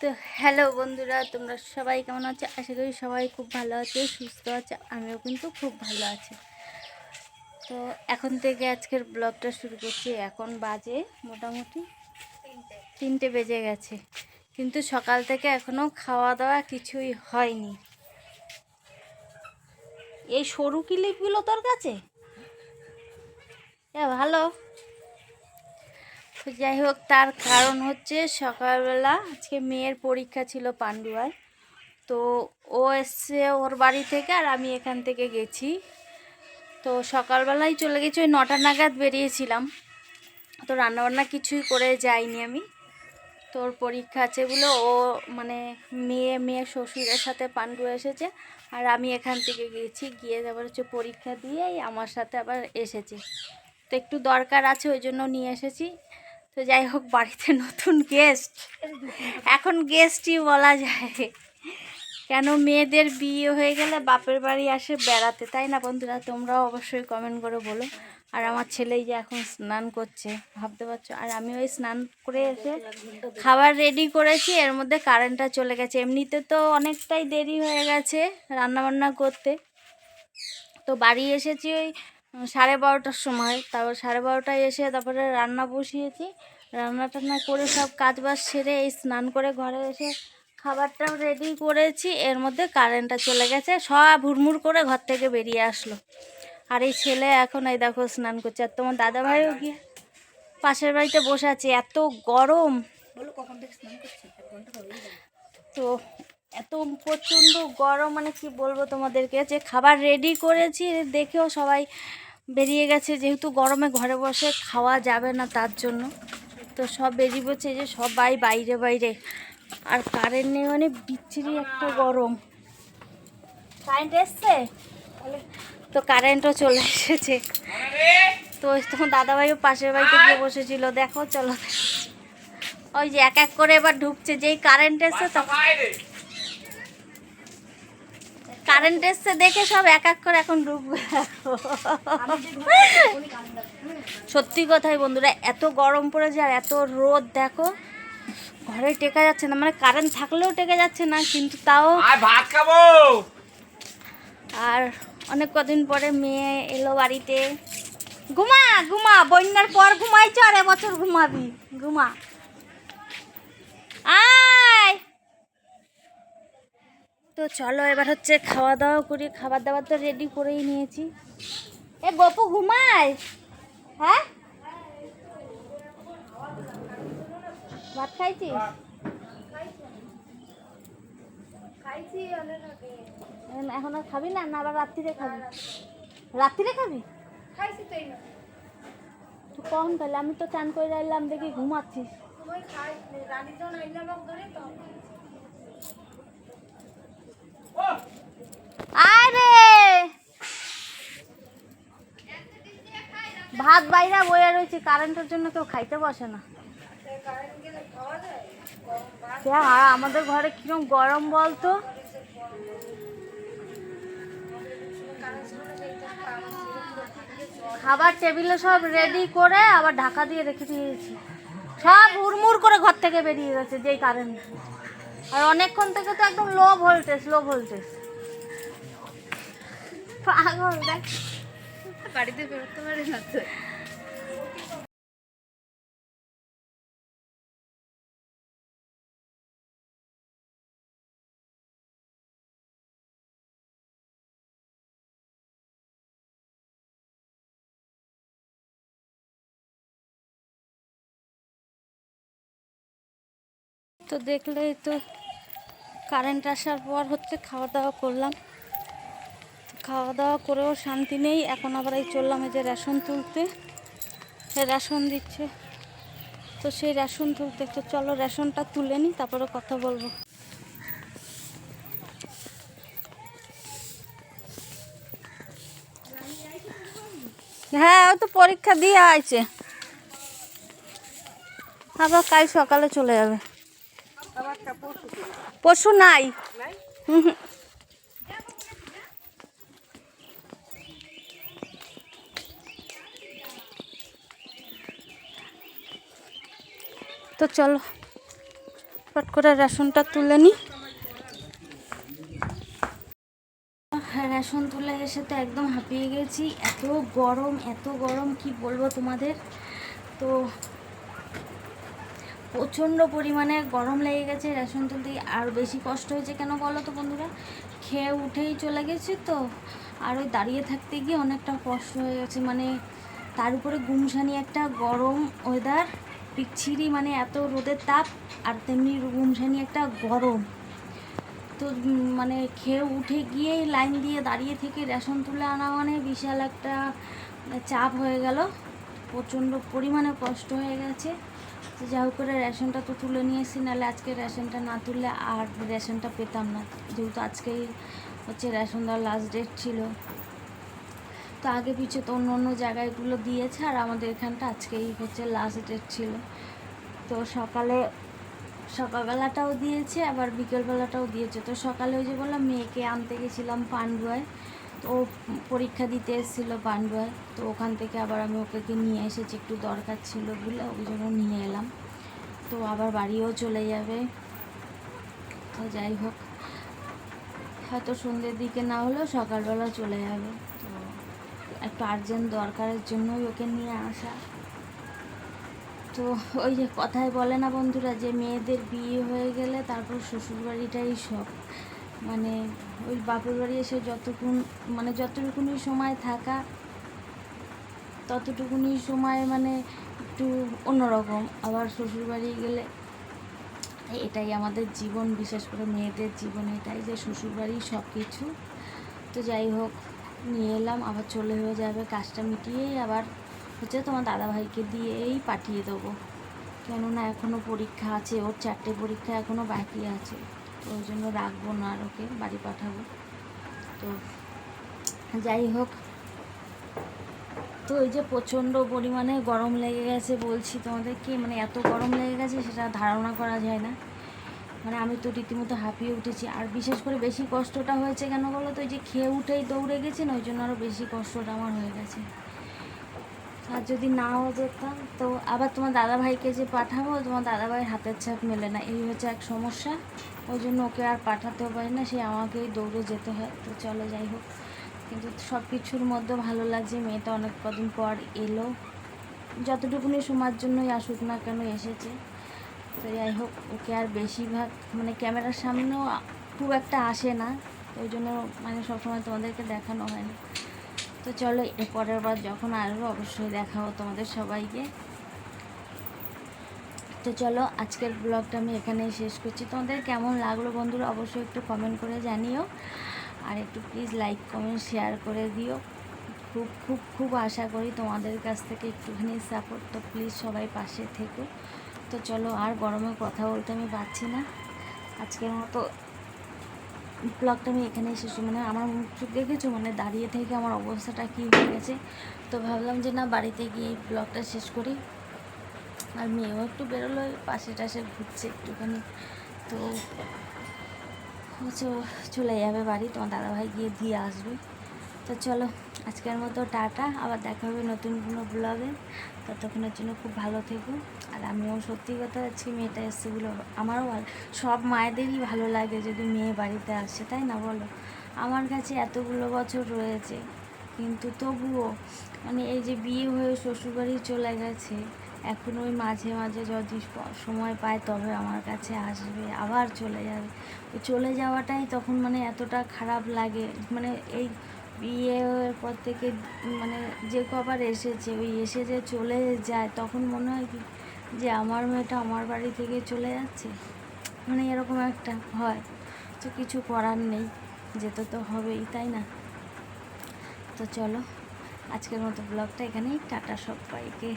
তো হ্যালো বন্ধুরা, তোমরা সবাই কেমন আছো? আশা করি সবাই খুব ভালো আছে, সুস্থ আছে, আমিও কিন্তু খুব ভালো আছি। তো এখন থেকে আজকের ব্লগটা শুরু করছি। এখন বাজে মোটামুটি তিনটে বেজে গেছে, কিন্তু সকাল থেকে এখনও খাওয়া দাওয়া কিছুই হয়নি। এই সরু ক্লিপগুলো তোর কাছে? এ ভালো। তো যাই হোক, তার কারণ হচ্ছে সকালবেলা আজকে মেয়ের পরীক্ষা ছিল পান্ডুয়ায়। তো ও এসছে ওর বাড়ি থেকে আর আমি এখান থেকে গেছি। তো সকালবেলায় চলে গেছি, ওই নটা নাগাদ বেরিয়েছিলাম। তো রান্নাবান্না কিছুই করে যাইনি আমি। তোর পরীক্ষা আছে বলে ও মানে মেয়ে মেয়ে শ্বশুরের সাথে পান্ডু এসেছে আর আমি এখান থেকে গিয়েছি গিয়ে আবার হচ্ছে পরীক্ষা দিয়েই আমার সাথে আবার এসেছে। তো একটু দরকার আছে, ওই জন্য নিয়ে এসেছি। তো যাই হোক, বাড়িতে নতুন গেস্ট এখন গেস্টই বলা যায়। কেন মেয়েদের বিয়ে হয়ে গেলে বাপের বাড়ি আসে বেড়াতে, তাই না বন্ধুরা? তোমরাও অবশ্যই কমেন্ট করে বলো। আর আমার ছেলেই যে এখন স্নান করছে, ভাবতে পারছ? আর আমি ওই স্নান করে এসে খাবার রেডি করেছি, এর মধ্যে কারেন্টটা চলে গেছে। এমনিতে তো অনেকটাই দেরি হয়ে গেছে রান্নাবান্না করতে। তো বাড়ি এসেছি ওই সাড়ে বারোটার সময়। তারপর সাড়ে বারোটায় এসে তারপরে রান্না বসিয়েছি। রান্না টান্না করে সব কাজ বাজ সেরে এই স্নান করে ঘরে এসে খাবারটাও রেডি করেছি। এর মধ্যে কারেন্টটা চলে গেছে। সব হুড়মুড় করে ঘর থেকে বেরিয়ে আসলো। আর এই ছেলে এখন এই দেখো স্নান করছে। আর তোমার দাদাভাইও গিয়ে পাশের বাড়িতে বসে আছে। এত গরম। তো এত প্রচণ্ড গরম মানে কি বলব তোমাদেরকে? যে খাবার রেডি করেছি দেখেও সবাই বেরিয়ে গেছে, যেহেতু গরমে ঘরে বসে খাওয়া যাবে না তার জন্য। তো সব বেরিয়ে পড়ছে যে সবাই বাইরে বাইরে। আর কারেন্ট নেই মানে বিচ্ছিরি একটা গরম। কারেন্ট এসছে? তো কারেন্টও চলে এসেছে। তো তখন দাদাভাইও পাশের বাড়িতে গিয়ে বসেছিল। দেখো, চলো। ওই যে এক এক করে এবার ঢুকছে, যেই কারেন্ট এসছে তখন কারেন্ট এসছে দেখে সব এক এক করে এখন ঢুকবে সত্যি কথাই বন্ধুরা এত গরম পড়েছে আর এত রোদ দেখো। ঘরে টেকা যাচ্ছে না মানে কারেন্ট থাকলেও টেকে যাচ্ছে না কিন্তু তাও ভাত খাব। আর অনেক কদিন পরে মেয়ে এলো বাড়িতে। ঘুমা ঘুমা বন্যার পর ঘুমাইছ আর এবছর ঘুমাবি। ঘুমা। আয়! তো চলো এবার হচ্ছে খাওয়া দাওয়া করি খাবার দাবার তো রেডি করেই নিয়েছি। এ গপু ঘুমায় হ্যাঁ? ভাত খাইছিস? এখন- আর খাবি না? না আবার রাত্রিরে খাবি। রাত্রিরে খাবি? তো কখন তাহলে আমি তো চান করে রাখলাম দেখি ঘুমাচ্ছিস। আরে! ভাত বাইরা বয়ে রয়েছে, কারেন্টের জন্য কেউ খাইতে বসে না। হ্যাঁ আমাদের ঘরে কিরম গরম বলতো? খাবার টেবিলে সব রেডি করে আবার ঢাকা দিয়ে রেখে দিয়েছি। সব হুড়মুড় করে ঘর থেকে বেরিয়ে গেছে যেই কারেন্ট। আর অনেকক্ষণ থেকে তো একদম লো ভোল্টেজ লো ভোল্টেজ পাগল দেখ। বাড়িতে বেরোতে পারে না তো। তো দেখলেই তো কারেন্ট আসার পর হচ্ছে খাওয়া দাওয়া করলাম। খাওয়া দাওয়া করেও শান্তি নেই। এখন আবার এই চললাম এই যে রেশন তুলতে। রেশন দিচ্ছে। তো সেই রেশন তুলতে তো চলো রেশনটা তুলে নিই তারপরে কথা বলব। হ্যাঁ ও তো পরীক্ষা দিয়ে আছে আবার কাল সকালে চলে যাবে। পশু নাই। তো চলো ঝটপট করে রেশনটা তুলে হ্যাঁ রেশন তুলে এসে তো একদম হাঁপিয়ে গেছি। এত গরম এত গরম, কি বলব তোমাদের? তো প্রচণ্ড পরিমাণে গরম লেগে গেছে, রেশন তুলতে আর বেশি কষ্ট হয়েছে কেন বলো তো বন্ধুরা? খেয়ে উঠেই চলে গেছি তো। আর ওই দাঁড়িয়ে থাকতে গিয়ে অনেকটা কষ্ট হয়ে গেছে মানে তার উপরে গুমসানি একটা গরম ওয়েদার বিচ্ছিরি মানে এত রোদের তাপ, আর তেমনি গুমসানি একটা গরম। তো মানে খেয়ে উঠে গিয়েই লাইন দিয়ে দাঁড়িয়ে থেকে রেশন তুলে আনা মানে বিশাল একটা চাপ হয়ে গেল। প্রচণ্ড পরিমাণে কষ্ট হয়ে গেছে। তো যা করে রেশনটা তো তুলে নিয়ে এসেছি নাহলে আজকে রেশনটা না তুললে আর রেশনটা পেতাম না। যেহেতু আজকেই হচ্ছে রেশন দেওয়ার লাস্ট ডেট ছিল। তো আগে পিছিয়ে তো অন্য অন্য জায়গাগুলো দিয়েছে আর আমাদের এখানটা আজকেই হচ্ছে লাস্ট ডেট ছিল। তো সকালে সকালবেলাটাও দিয়েছে, আবার বিকেলবেলাটাও দিয়েছে। তো সকালে ওই যে বললাম, মেয়েকে আনতে গেছিলাম পান্ডুয়ায় তো পরীক্ষা দিতে এসেছিল পান্ডুয়ায় তো ওখান থেকে আবার আমি ওকে নিয়ে এসেছি, একটু দরকার ছিল বলে ওই জন্য নিয়ে এলাম। তো আবার বাড়িও চলে যাবে। তো যাই হোক, হয়তো সন্ধ্যের দিকে না হলেও সকালবেলা চলে যাবে। তো একটু আর্জেন্ট দরকারের জন্যই ওকে নিয়ে আসা। তো ওই যে কথায় বলে না বন্ধুরা, যে মেয়েদের বিয়ে হয়ে গেলে তারপর শ্বশুরবাড়িটাই সব। মানে ওই বাপের বাড়ি এসে যতক্ষণ মানে যতটুকুনি সময় থাকা, ততটুকুনি সময় মানে একটু অন্যরকম। আবার শ্বশুরবাড়ি গেলে এটাই আমাদের জীবন, বিশেষ করে মেয়েদের জীবন এটাই যে শ্বশুরবাড়ি সব কিছু তো যাই হোক, নিয়ে এলাম, আবার চলে হয়ে যাবে কাজটা মিটিয়েই আবার হচ্ছে তোমার দাদাভাইকে দিয়েই পাঠিয়ে দেবো। কেননা এখনও পরীক্ষা আছে, ওর চারটে পরীক্ষা এখনও বাকি আছে। তো ওই জন্য রাখব না আর ওকে, বাড়ি পাঠাবো। তো যাই হোক, তো এই যে প্রচণ্ড পরিমাণে গরম লেগে গেছে বলছি তোমাদেরকে মানে এত গরম লেগে গেছে সেটা ধারণা করা যায় না। মানে আমি তো রীতিমতো হাঁপিয়ে উঠেছি। আর বিশেষ করে বেশি কষ্টটা হয়েছে কেন বলো তো? ওই যে খেয়ে উঠেই দৌড়ে গেছি না, ওই জন্য আরও বেশি কষ্টটা আমার হয়ে গেছে। আর যদি নাও যেতাম, তো আবার তোমার দাদাভাইকে যে পাঠাবো, তোমার দাদাভাইয়ের হাতের ছাপ মেলে না। এই হচ্ছে এক সমস্যা। ওই জন্য ওকে আর পাঠাতেও পারি না, সে আমাকেই দৌড়ে যেতে হয়। তো চলো যাই হোক। কিন্তু সব কিছুর মধ্যে ভালো লাগছে, মেয়েটা অনেক কদিন পর এলো। যতটুকুনি সময়ের জন্যই আসুক না কেন এসেছে। তো যাই হোক, ওকে আর বেশিরভাগ মানে ক্যামেরার সামনেও খুব একটা আসে না। ওই জন্য মানে সবসময় তোমাদেরকে দেখানো হয় না। তো চলো এর পরের বার যখন আসব, অবশ্যই দেখাবো তোমাদের সবাইকে। তো চলো, আজকের ব্লগটা আমি এখানেই শেষ করছি। তোমাদের কেমন লাগল বন্ধুরা অবশ্যই একটু কমেন্ট করে জানিও। আর একটু প্লিজ লাইক কমেন্ট শেয়ার করে দিও। খুব খুব খুব আশা করি তোমাদের কাছ থেকে একটুখানি সাপোর্ট তো প্লিজ সবাই পাশে থেকো। তো চলো, আর গরমে কথা বলতে আমি পারছি না। আজকের মতো ব্লগটা আমি এখানেই শেষ মানে আমার মুখ দেখেছ? মানে দাঁড়িয়ে থেকে আমার অবস্থাটা কী হয়ে গেছে? তো ভাবলাম যে না, বাড়িতে গিয়ে এই ব্লগটা শেষ করি। আর মেয়েও একটু বেরোলো পাশে টাশে ঘুরছে একটুখানি। তো হচ্ছে চলে যাবে বাড়ি, তোমার দাদাভাই গিয়ে দিয়ে আসবে। তো চলো, আজকের মতো টাটা, আবার দেখা হবে নতুন কোনো ব্লগে ততক্ষণের জন্য খুব ভালো থেকো। আর আমিও সত্যি কথা আজকে মেয়েটা এসছে বলে আমারও ভালো, সব মায়েদেরই ভালো লাগে যদি মেয়ে বাড়িতে আসে, তাই না বলো? আমার কাছে এতগুলো বছর রয়েছে, কিন্তু তবুও মানে এই যে বিয়ে হয়ে শ্বশুরবাড়ি চলে গেছে এখন ওই মাঝে মাঝে যদি সময় পায় তবে আমার কাছে আসবে, আবার চলে যাবে। ওই চলে যাওয়াটাই তখন মানে এতটা খারাপ লাগে। মানে এই বিয়ের পর থেকে মানে যে কবার এসেছে, ওই এসে যে চলে যায়, তখন মনে হয় কি যে আমার মেয়েটা আমার বাড়ি থেকে চলে যাচ্ছে? মানে এরকম একটা হয়। তো কিছু করার নেই, যেতে তো হবেই, তাই না? তো চলো, আজকের মতো ব্লগটা এখানেই, টাটা সবাইকে।